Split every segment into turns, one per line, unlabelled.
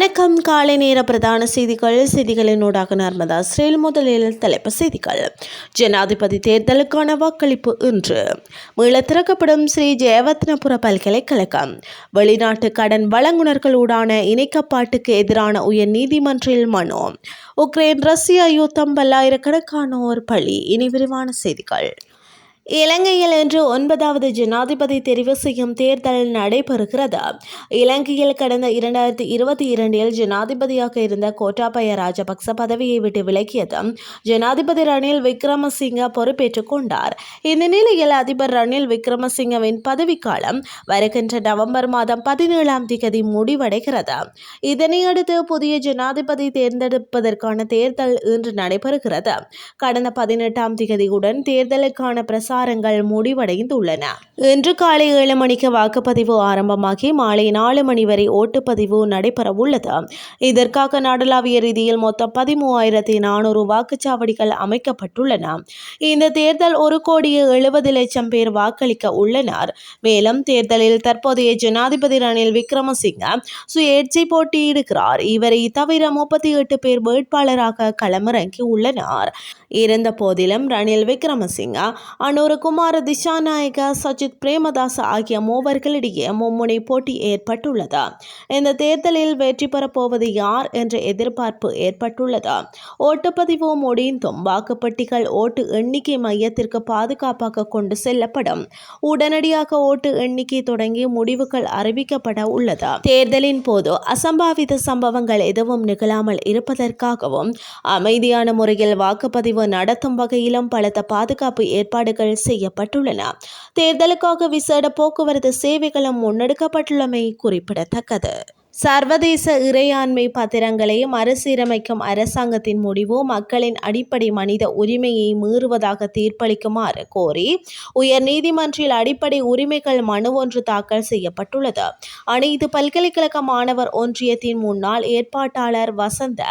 வணக்கம். காலை நேர பிரதான செய்திகள் செய்திகளின் ஊடாக நர்மதா ஸ்ரீல் முதலில் தலைப்பு செய்திகள். ஜனாதிபதி தேர்தலுக்கான வாக்களிப்பு இன்று. மீள திறக்கப்படும் ஸ்ரீ ஜெயவத்னபுர பல்கலைக்கழகம். வெளிநாட்டு கடன் வழங்குனர்களூடான இணைக்கப்பாட்டுக்கு எதிரான உயர் நீதிமன்றில் மனு. உக்ரைன் ரஷ்யா யுத்தம் பல்லாயிரக்கணக்கானோர் பலி. இனி விரிவான செய்திகள். இலங்கையில் இன்று ஒன்பதாவது ஜனாதிபதி தெரிவு செய்யும் தேர்தல் நடைபெறுகிறது. இலங்கையில் கடந்த இரண்டாயிரத்தி இருபத்தி இரண்டில் ஜனாதிபதியாக இருந்த கோட்டாபய ராஜபக்ச பதவியை விட்டு விலகியது. ஜனாதிபதி ரணில் விக்ரமசிங்க பொறுப்பேற்றுக் கொண்டார். இந்த நிலையில் அதிபர் ரணில் விக்ரமசிங்கவின் பதவிக்காலம் வருகின்ற நவம்பர் மாதம் பதினேழாம் தேதி முடிவடைகிறது. இதனையடுத்து புதிய ஜனாதிபதி தேர்ந்தெடுப்பதற்கான தேர்தல் இன்று நடைபெறுகிறது. கடந்த பதினெட்டாம் தேதியுடன் தேர்தலுக்கான பிரசார விவகாரங்கள் முடிவடைந்துள்ளன. இன்று காலை ஏழு மணிக்கு வாக்குப்பதிவு ஆரம்பமாகி மாலை நாலு மணி வரை ஓட்டுப்பதிவு நடைபெறவுள்ளது. இதற்காக நாடளாவிய ரீதியில் மொத்தம் பதிமூவாயிரத்தி நானூறு வாக்குச்சாவடிகள் அமைக்கப்பட்டுள்ளன. இந்த தேர்தல் ஒரு கோடியே எழுபது லட்சம் பேர் வாக்களிக்க உள்ளனர். மேலும் தேர்தலில் தற்போதைய ஜனாதிபதி ரணில் விக்ரமசிங்க சுயேட்சை போட்டியிடுகிறார். இவரை தவிர முப்பத்தி எட்டு பேர் வேட்பாளராக களமிறங்கி உள்ளனர் இருந்த போதிலும் ரணில் விக்ரமசிங்கா அனூர் திசாநாயக சஜித் பிரேமதாஸ் ஆகிய மூவர்களிடையே மும்முனை போட்டி ஏற்பட்டுள்ளது. இந்த தேர்தலில் வெற்றி பெறப்போவது யார் என்ற எதிர்பார்ப்பு ஏற்பட்டுள்ளது. ஓட்டுப்பதிவு முடிந்தும் வாக்குப்பட்டிகள் ஓட்டு எண்ணிக்கை மையத்திற்கு பாதுகாப்பாக கொண்டு செல்லப்படும். உடனடியாக ஓட்டு எண்ணிக்கை தொடங்கி முடிவுகள் அறிவிக்கப்பட உள்ளது. தேர்தலின் போது அசம்பாவித சம்பவங்கள் எதுவும் நிகழாமல் இருப்பதற்காகவும் அமைதியான முறையில் வாக்குப்பதிவு நடத்தும் வகையிலும் பலத்த பாதுகாப்பு ஏற்பாடுகள் செய்யப்பட்டுள்ளன. தேர்தலுக்காக விசேட போக்குவரத்து சேவைகளும் முன்னெடுக்கப்பட்டுள்ளமை குறிப்பிடத்தக்கது. சர்வதேச இறையாண்மை பத்திரங்களை மறுசீரமைக்கும் அரசாங்கத்தின் முடிவு மக்களின் அடிப்படை மனித உரிமையை மீறுவதாக தீர்ப்பளிக்குமாறு கோரி உயர் நீதிமன்றில் அடிப்படை உரிமைகள் மனு ஒன்று தாக்கல் செய்யப்பட்டுள்ளது. அனைத்து பல்கலைக்கழக மாணவர் ஒன்றியத்தின் முன்னாள் ஏற்பாட்டாளர் வசந்த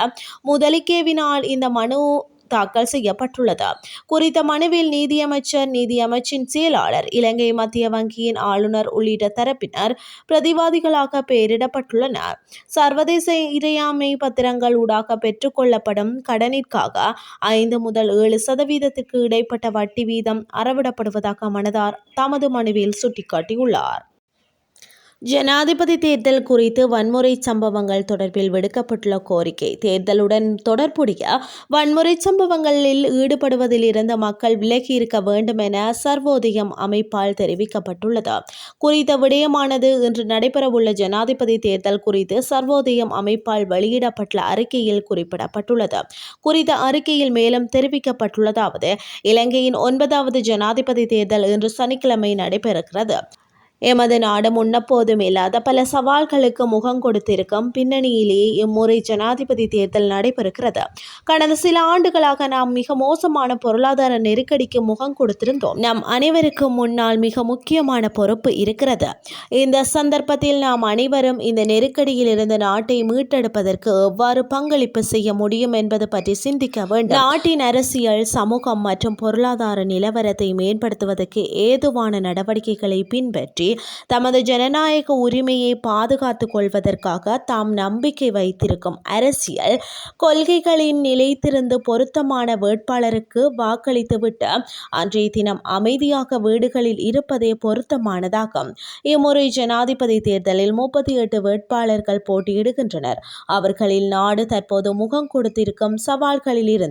முதலிக்கேவினால் இந்த மனு தாக்கல் செய்யப்பட்டுள்ளது. குறித்த மனுவில் நீதியமைச்சர் நீதியமைச்சின் செயலாளர் இலங்கை மத்திய வங்கியின் ஆளுநர் உள்ளிட்ட தரப்பினர் பிரதிவாதிகளாக பெயரிடப்பட்டுள்ளனர். சர்வதேச இறையாமை பத்திரங்கள் ஊடாக பெற்றுக்கொள்ளப்படும் கடனிற்காக ஐந்து முதல் ஏழு சதவீதத்திற்கு இடைப்பட்ட வட்டி வீதம் அறவிடப்படுவதாக மனதார் தமது மனுவில் சுட்டிக்காட்டியுள்ளார். ஜனாதிபதி தேர்தல் குறித்து வன்முறை சம்பவங்கள் தொடர்பில் விடுக்கப்பட்டுள்ள கோரிக்கை. தேர்தலுடன் தொடர்புடைய வன்முறை சம்பவங்களில் ஈடுபடுவதில் இருந்து மக்கள் விலகி இருக்க வேண்டும் என சர்வோதயம் அமைப்பால் தெரிவிக்கப்பட்டுள்ளது. குறித்த விடயமானது இன்று நடைபெறவுள்ள ஜனாதிபதி தேர்தல் குறித்து சர்வோதயம் அமைப்பால் வெளியிடப்பட்டுள்ள அறிக்கையில் குறிப்பிடப்பட்டுள்ளது. குறித்த அறிக்கையில் மேலும் தெரிவிக்கப்பட்டுள்ளதாவது இலங்கையின் ஒன்பதாவது ஜனாதிபதி தேர்தல் இன்று சனிக்கிழமை நடைபெறுகிறது. எமது நாடு முன்னப்போதும் இல்லாத பல சவால்களுக்கு முகம் கொடுத்திருக்கும் பின்னணியிலேயே இம்முறை ஜனாதிபதி தேர்தல் நடைபெறுகிறது. கடந்த சில ஆண்டுகளாக நாம் மிக மோசமான பொருளாதார நெருக்கடிக்கு முகம் கொடுத்திருந்தோம். நம் அனைவருக்கும் முன்னால் மிக முக்கியமான பொறுப்பு இருக்கிறது. இந்த சந்தர்ப்பத்தில் நாம் அனைவரும் இந்த நெருக்கடியில் இருந்து நாட்டை மீட்டெடுப்பதற்கு எவ்வாறு பங்களிப்பு செய்ய முடியும் என்பது பற்றி சிந்திக்க வேண்டும். நாட்டின் அரசியல் சமூகம் மற்றும் பொருளாதார நிலவரத்தை மேம்படுத்துவதற்கு ஏதுவான நடவடிக்கைகளை பின்பற்றி தமது ஜனநாயக உரிமையை பாதுகாத்துக் கொள்வதற்காக தாம் நம்பிக்கை வைத்திருக்கும் அரசியல் கொள்கைகளின் நிலைத்திருந்து பொருத்தமான வேட்பாளருக்கு வாக்களித்துவிட்டு அன்றைய தினம் அமைதியாக வீடுகளில் இருப்பதே பொருத்தமானதாகும். இம்முறை ஜனாதிபதி தேர்தலில் முப்பத்தி எட்டு வேட்பாளர்கள் போட்டியிடுகின்றனர். அவர்களில் நாடு தற்போது முகம் கொடுத்திருக்கும் சவால்களில் இருந்து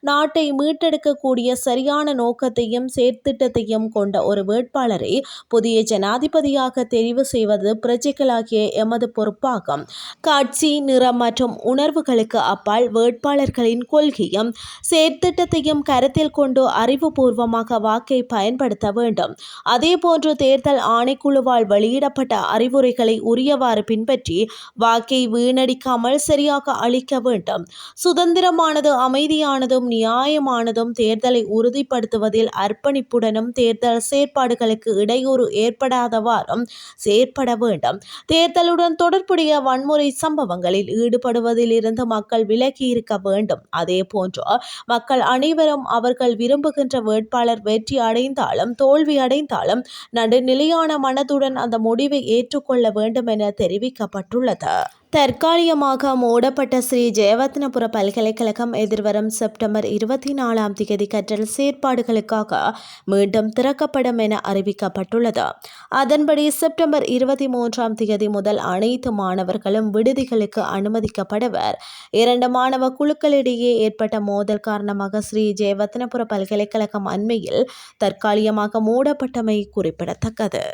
நாட்டை மீட்டெடுக்கக்கூடிய சரியான நோக்கத்தையும் செயற்திட்டத்தையும் கொண்ட ஒரு வேட்பாளரை புதிய ஜனாதிபதி ஜனாதிபதியாக தெரிவு செய்வது பிரஜைகளாகிய எமது பொறுப்பாகும். காட்சி நிறம் மற்றும் உணர்வுகளுக்கு அப்பால் வேட்பாளர்களின் கொள்கையும் செயற்திட்டத்தையும் கருத்தில் கொண்டு அறிவுபூர்வமாக வாக்கை பயன்படுத்த வேண்டும். அதேபோன்று தேர்தல் ஆணைக்குழுவால் வெளியிடப்பட்ட அறிவுரைகளை உரியவாறு பின்பற்றி வாக்கை வீணடிக்காமல் சரியாக அளிக்க வேண்டும். சுதந்திரமானது அமைதியானதும் நியாயமானதும் தேர்தலை உறுதிப்படுத்துவதில் அர்ப்பணிப்புடனும் தேர்தல் செயற்பாடுகளுக்கு இடையூறு ஏற்படாத இல்லாதவாறும் செயற்பட வேண்டும். தேர்தலுடன் தொடர்புடைய வன்முறை சம்பவங்களில் ஈடுபடுவதில் இருந்து மக்கள் விலகி இருக்க வேண்டும். அதே போன்று மக்கள் அனைவரும் அவர்கள் விரும்புகின்ற வேட்பாளர் வெற்றி அடைந்தாலும் தோல்வி அடைந்தாலும் நடுநிலையான மனதுடன் அந்த முடிவை ஏற்றுக்கொள்ள வேண்டும் என தெரிவிக்கப்பட்டுள்ளது. தற்காலிகமாக மூடப்பட்ட ஸ்ரீ ஜெயவத்னபுர பல்கலைக்கழகம் எதிர்வரும் செப்டம்பர் இருபத்தி நாலாம் தேதி கற்றல் செயற்பாடுகளுக்காக மீண்டும் திறக்கப்படும் என அறிவிக்கப்பட்டுள்ளது. அதன்படி செப்டம்பர் இருபத்தி மூன்றாம் தேதி முதல் அனைத்து மாணவர்களும் விடுதிகளுக்கு அனுமதிக்கப்படுவர். இரண்டு மாணவ குழுக்களிடையே ஏற்பட்ட மோதல் காரணமாக ஸ்ரீ ஜெயவத்னபுர பல்கலைக்கழகம் அண்மையில் தற்காலிகமாக மூடப்பட்டமை குறிப்பிடத்தக்கது.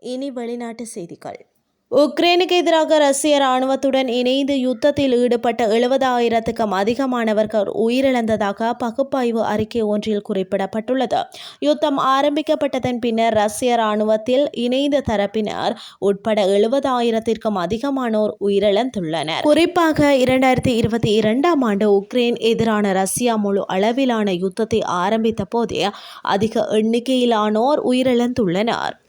இனி வெளிநாட்டு செய்திகள். உக்ரைனுக்கு எதிராக ரஷ்ய ராணுவத்துடன் இணைந்து யுத்தத்தில் ஈடுபட்ட எழுபதாயிரத்துக்கும் அதிகமானவர்கள் உயிரிழந்ததாக பகுப்பாய்வு அறிக்கை ஒன்றில் குறிப்பிடப்பட்டுள்ளது. யுத்தம் ஆரம்பிக்கப்பட்டதன் பின்னர் ரஷ்ய ராணுவத்தில் இணைந்த தரப்பினர் உட்பட எழுபதாயிரத்திற்கும் அதிகமானோர் உயிரிழந்துள்ளனர். குறிப்பாக இரண்டாயிரத்தி இருபத்தி இரண்டாம் ஆண்டு உக்ரைன் எதிரான ரஷ்யா முழு அளவிலான யுத்தத்தை ஆரம்பித்த போதே அதிக எண்ணிக்கையிலானோர் உயிரிழந்துள்ளனர்.